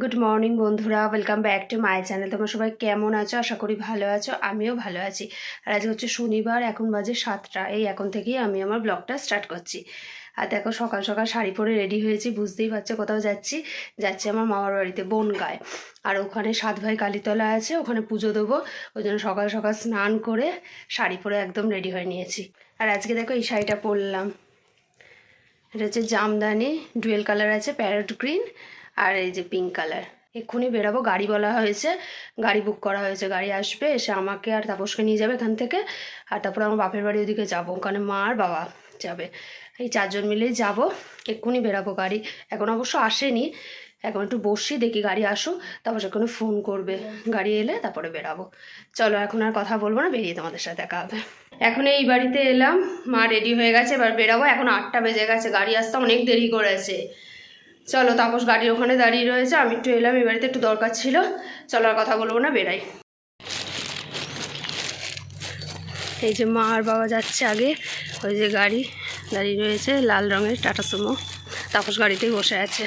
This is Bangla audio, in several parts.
গুড মর্নিং বন্ধুরা। Welcome back to my channel তোমরা সবাই কেমন আছো? আশা করি ভালো আছো। আমিও ভালো আছি। আর আজকে হচ্ছে শনিবার, এখন বাজে সাতটা। এই এখন থেকেই আমি আমার ব্লগটা স্টার্ট করছি। আর দেখো, সকাল সকাল শাড়ি পরে রেডি হয়েছি। বুঝতেই পারছ কোথাও যাচ্ছি? যাচ্ছি আমার মামার বাড়িতে, বনগায়। আর ওখানে সাত ভাই কালীতলা আছে, ওখানে পুজো দেবো। ওই জন্য সকাল সকাল স্নান করে শাড়ি পরে একদম রেডি হয়ে নিয়েছি। আর আজকে দেখো, এই শাড়িটা পরলাম। এটা হচ্ছে জামদানি। ডুয়েল কালার আছে প্যারট গ্রিন আর এই যে পিঙ্ক কালার এক্ষুনি বেরাবো, গাড়ি বলা হয়েছে, গাড়ি বুক করা হয়েছে, গাড়ি আসবে, এসে আমাকে আর তাপসকে নিয়ে যাবে এখান থেকে। আর তারপরে আমার বাপের বাড়ি ওদিকে যাব, ওখানে মা আর বাবা যাবে। এই চারজন মিলেই যাব, এক্ষুনি বেরাবো গাড়ি। এখন অবশ্য আসেনি, এখন একটু বসি, দেখি গাড়ি আসুক, তারপর সেখানে ফোন করবে। গাড়ি এলে তারপরে বেরাবো। চলো, এখন আর কথা বলব না, বেরিয়ে তোমাদের সাথে দেখা হবে। এখন এই বাড়িতে এলাম, মা রেডি হয়ে গেছে, এবার বেরাবো। এখন আটটা বেজে গেছে, গাড়ি আসতে অনেক দেরি করেছে। চলো তাপস গাড়ি ওখানে দাঁড়িয়ে রয়েছে, আমি একটু এলাম এ বাড়িতে একটু দরকার ছিল। চলো আর কথা বলব না, বেরাই। এই যে মা আর বাবা যাচ্ছে আগে, ওই যে গাড়ি দাঁড়িয়ে রয়েছে, লাল রঙের টাটা সুমো। তাপস গাড়িতেই বসে আছে।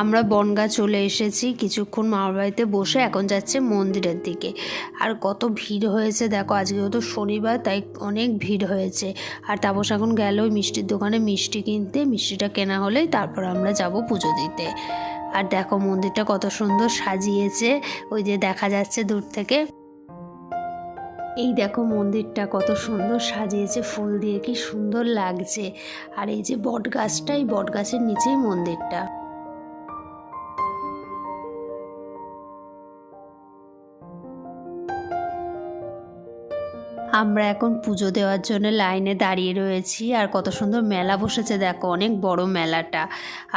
আমরা বনগা চলে এসেছি। কিছুক্ষণ মামার বাড়িতে বসে এখন যাচ্ছে মন্দিরের দিকে। আর কত ভিড় হয়েছে দেখো, আজকে তো শনিবার, তাই অনেক ভিড় হয়েছে। আর তাপস এখন গেল মিষ্টির দোকানে মিষ্টি কিনতে। মিষ্টিটা কেনা হলেই তারপর আমরা যাব পুজো দিতে। আর দেখো মন্দিরটা কত সুন্দর সাজিয়েছে। ওই যে দেখা যাচ্ছে দূর থেকে। এই দেখো মন্দিরটা কত সুন্দর সাজিয়েছে। ফুল দিয়ে কি সুন্দর লাগছে। আর এই যে বট গাছটা এই বট গাছের নিচেই মন্দিরটা। আমরা এখন পুজো দেওয়ার জন্য লাইনে দাঁড়িয়ে রয়েছি। আর কত সুন্দর মেলা বসেছে, দেখো, অনেক বড় মেলাটা।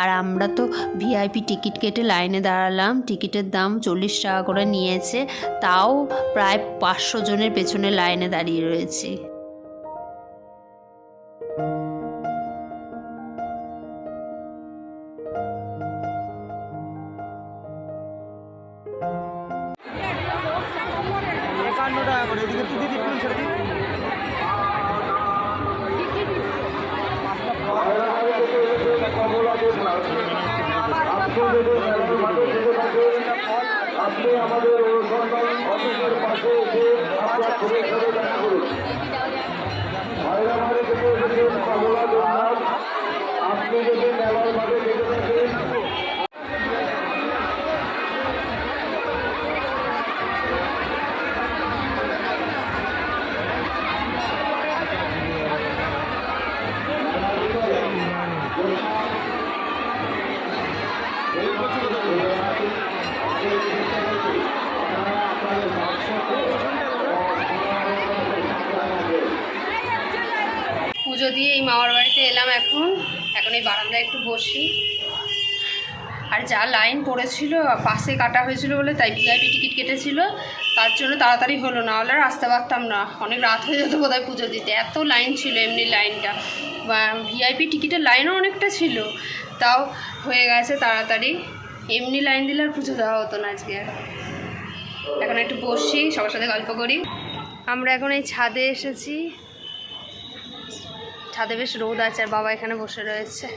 আর আমরা তো ভিআইপি টিকিট কেটে লাইনে দাঁড়ালাম। টিকিটের দাম চল্লিশ টাকা করে নিয়েছে। তাও প্রায় পাঁচশো জনের পেছনে লাইনে দাঁড়িয়ে রয়েছি। আর যা লাইন পড়েছিল, পাশে কাটা হয়েছিল বলে তাই ভিআইপি টিকিট কেটেছিল। তার জন্য তাড়াতাড়ি হলো না হলে আর আসতে পারতাম না। অনেক রাত হয়ে যেত বোধহয় পুজো দিতে। এত লাইন ছিল এমনি লাইনটা। ভিআইপি টিকিটের লাইনও অনেকটা ছিল। তাও হয়ে গেছে তাড়াতাড়ি। এমনি লাইন দিলে আর পুজো দেওয়া হতো না আজকে। এখন একটু বসি, সবার সাথে গল্প করি। আমরা এখন এই ছাদে এসেছি। ছাদে বেশ রোদ আছে, আর বাবা এখানে বসে রয়েছে।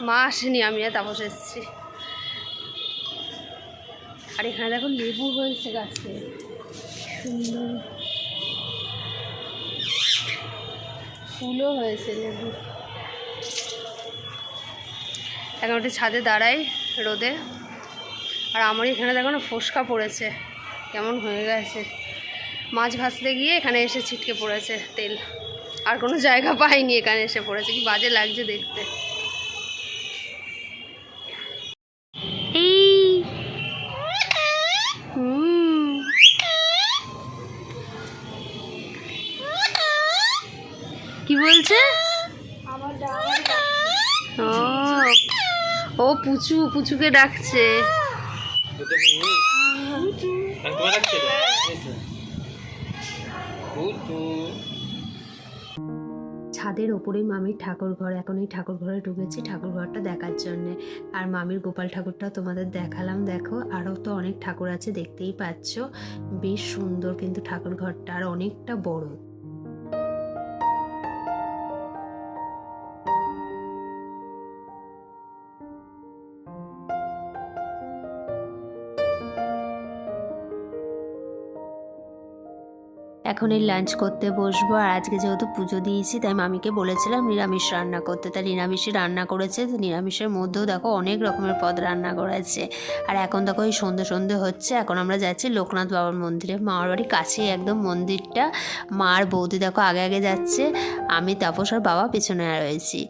মা আসেনি আমি আর তাপস এসেছি। আর এখানে দেখো লেবু হয়েছে গাছে। সুন্দর। ফুলও হয়েছে লেবু। এখন একটু ছাদে দাঁড়াই রোদে। আর আমার এখানে দেখো না ফোসকা পড়েছে। কেমন হয়ে গেছে। মাছ ভাজতে গিয়ে এখানে এসে ছিটকে পড়েছে তেল। আর কোনো জায়গা পাইনি এখানে এসে পড়েছে। কি বাজে লাগছে দেখতে। পুচু, পুচুকে ডাকছে। ছাদের ওপরেই মামির ঠাকুর ঘর এখন এই ঠাকুর ঘরে ঢুকেছি ঠাকুর ঘরটা দেখার জন্যে। আর মামির গোপাল ঠাকুরটা তোমাদের দেখালাম, দেখো, আরও তো অনেক ঠাকুর আছে, দেখতেই পাচ্ছ। বেশ সুন্দর কিন্তু ঠাকুর ঘরটা আর অনেকটা বড়। এখন এই লাঞ্চ করতে বসবো। আর আজকে যেহেতু পুজো দিয়েছি, তাই মামিকে বলেছিলাম নিরামিষ রান্না করতে। তাই নিরামিষই রান্না করেছে, তো নিরামিষের মধ্যেও দেখো অনেক রকমের পদ রান্না করেছে। আর এখন দেখো এই সন্ধে সন্ধে হচ্ছে, এখন আমরা যাচ্ছি লোকনাথ বাবার মন্দিরে। মামার বাড়ির কাছেই একদম মন্দিরটা। মার বৌদি দেখো আগে আগে যাচ্ছে, আমি তাপস আর বাবা পেছনে রয়েছি।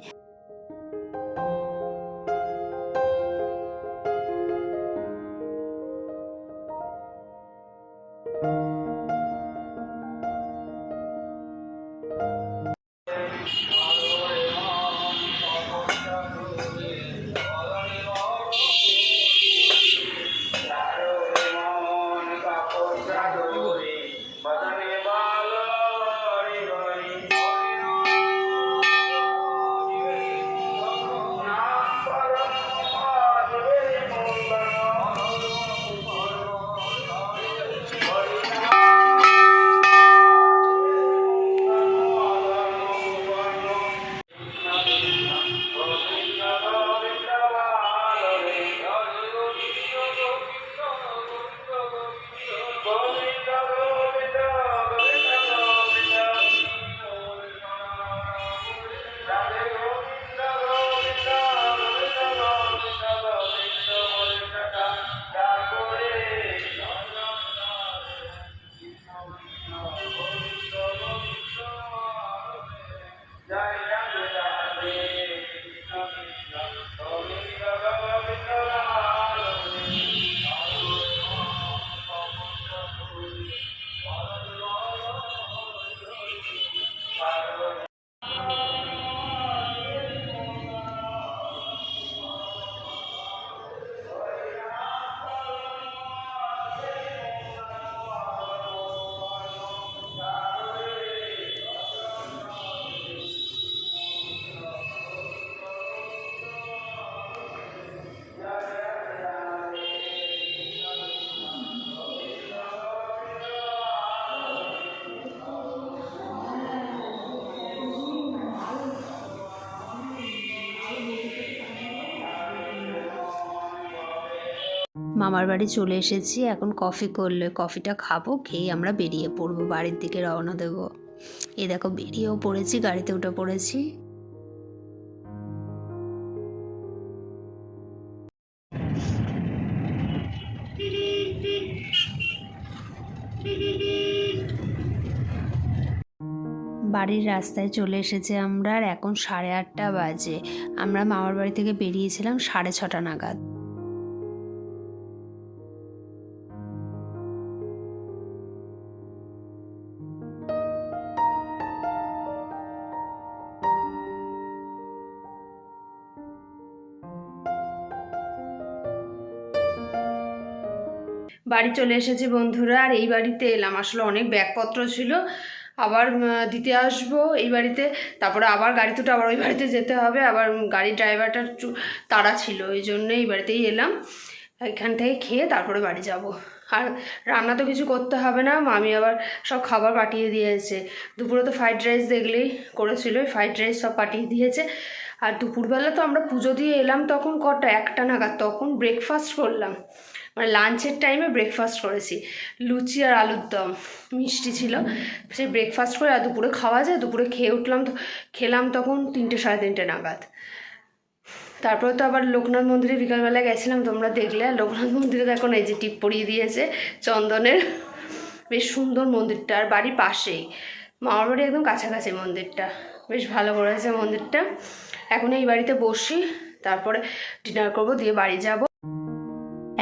মামার বাড়ি চলে এসেছি, এখন কফি করলে কফিটা খাব, খেয়ে আমরা বেরিয়ে পড়ব, বাড়ির দিকে রওনা দেবো। এ দেখো, বেরিয়েও পড়েছি, গাড়িতে উঠে পড়েছি। বাড়ির রাস্তায় চলে এসেছে আমরা, আর এখন সাড়ে আটটা বাজে। আমরা মামার বাড়ি থেকে বেরিয়েছিলাম সাড়ে ছটা নাগাদ। বাড়ি চলে এসেছি বন্ধুরা, আর এই বাড়িতে এলাম। আসলে অনেক ব্যাগপত্র ছিল। আবার দিতে আসব এই বাড়িতে। তারপরে আবার গাড়ি দুটো আবার ওই বাড়িতে যেতে হবে। আবার গাড়ির ড্রাইভারটা একটু তাড়া ছিল, ওই জন্য এই বাড়িতেই এলাম। এখান থেকে খেয়ে তারপরে বাড়ি যাব। আর রান্না তো কিছু করতে হবে না। মামি আবার সব খাবার পাঠিয়ে দিয়েছে। দুপুরে তো ফ্রাইড রাইস দেখলেই করেছিল। ফ্রাইড রাইস সব পাঠিয়ে দিয়েছে। আর দুপুরবেলা তো আমরা পুজো দিয়ে এলাম তখন কটা? একটা নাগাদ। তখন ব্রেকফাস্ট করলাম। মানে লাঞ্চের টাইমে ব্রেকফাস্ট করেছি। লুচি আর আলুর দম, মিষ্টি ছিল। সেই ব্রেকফাস্ট করে আর দুপুরে খাওয়া যায়, দুপুরে খেয়ে উঠলাম তো, খেলাম তখন তিনটে সাড়ে তিনটে নাগাদ। তারপরে তো আবার লোকনাথ মন্দিরে বিকালবেলা গেছিলাম, তোমরা দেখলে। আর লোকনাথ মন্দিরে দেখো এই যে টিপ পরিয়ে দিয়েছে চন্দনের। বেশ সুন্দর মন্দিরটা, আর বাড়ির পাশেই। মামার বাড়ি একদম কাছাকাছি মন্দিরটা। বেশ ভালো করেছে মন্দিরটা। এখন এই বাড়িতে বসি, তারপরে ডিনার করব, দিয়ে বাড়ি যাব।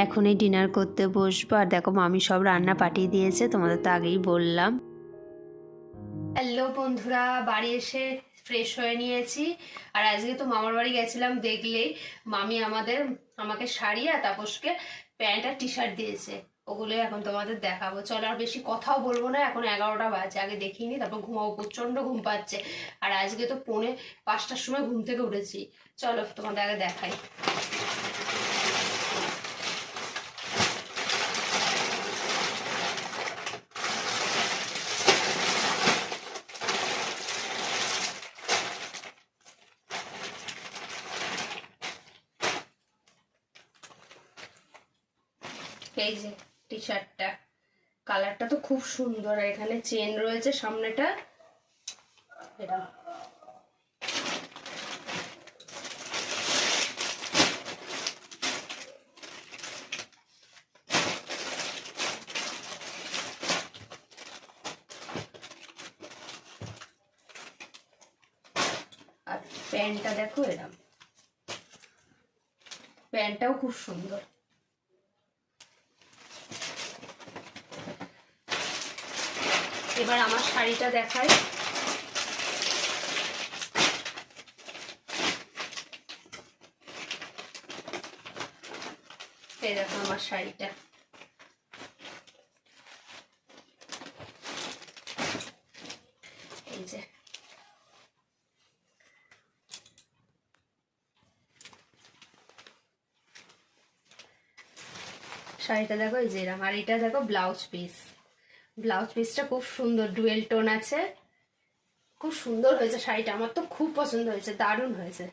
এখন এই ডিনার করতে বসবো। আর দেখো, মামি সব রান্না পাঠিয়ে দিয়েছে, তোমাদের তো আগেই বললাম। হ্যালো বন্ধুরা, বাড়ি এসে ফ্রেশ হয়ে নিয়েছি। আর আজকে তো মামার বাড়ি গেছিলাম দেখলেই মামি আমাদের, আমাকে শাড়ি আর তাপসকে প্যান্ট আর টি শার্ট দিয়েছে। ওগুলোই এখন তোমাদের দেখাবো। চলো আর বেশি কথাও বলব না, এখন এগারোটা বাজে, আগে দেখিনি তারপর ঘুমাবো প্রচণ্ড ঘুম পাচ্ছে। আর আজকে তো পৌনে পাঁচটার সময় ঘুম থেকে উঠেছি। চলো তোমাদের আগে দেখাই। এই যে টি শার্টটা কালারটা তো খুব সুন্দর, আর এখানে চেন রয়েছে, সামনেটা। এটা। আর প্যান্টটা দেখো, এরম। প্যান্টটাও খুব সুন্দর। এবার আমার শাড়িটা দেখাই। দেখো আমার শাড়িটা। এই যে। শাড়িটা দেখো, এই যে এরকম আর এটা দেখো, ব্লাউজ পিস। ব্লাউজ পিসটা খুব সুন্দর, ডুয়েল টোন আছে। খুব সুন্দর হয়েছে শাড়িটা, আমার তো খুব পছন্দ হয়েছে, দারুণ হয়েছে।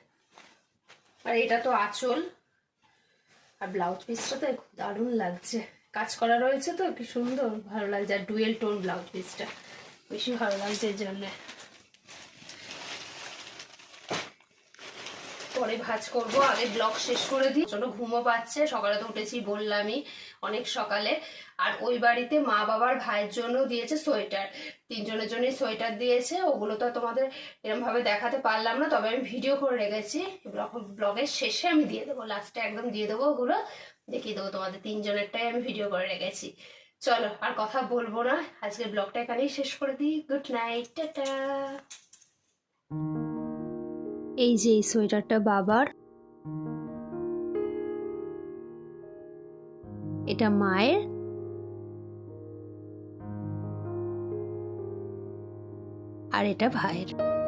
আর এটা তো আঁচল। আর ব্লাউজ পিসটা তো দারুণ লাগছে। কাজ করা রয়েছে তো, কি সুন্দর, ভালো লাগছে। আর ডুয়েল টোন ব্লাউজ পিসটা, বেশি ভালো লাগছে এর জন্য। পরে ভাজ করব, আগে ব্লগ শেষ করে দিই। চলো ঘুমো পাচ্ছে, সকালে তো উঠেছি বললামই, অনেক সকালে। আর ওই বাড়িতে মা বাবার ভাইয়ের জন্য দিয়েছে সোয়েটার। তিনজনের জন্যই সোয়েটার দিয়েছে, ওগুলো তো তোমাদের এরকম ভাবে দেখাতে পারলাম না, তবে আমি ভিডিও করে রেখেছি। ব্লগ ব্লগের শেষে আমি দিয়ে দেবো লাস্টে একদম দিয়ে দেবো ওগুলো। দেখিয়ে দেবো তোমাদের তিনজনেরটাই আমি ভিডিও করে রেখেছি। চলো, আর কথা বলব না। আজকে ব্লগটা এখানেই শেষ করে দিই। Good night tata. এই যে এই সোয়েটারটা বাবার। এটা মায়ের। আর এটা ভাইয়ের।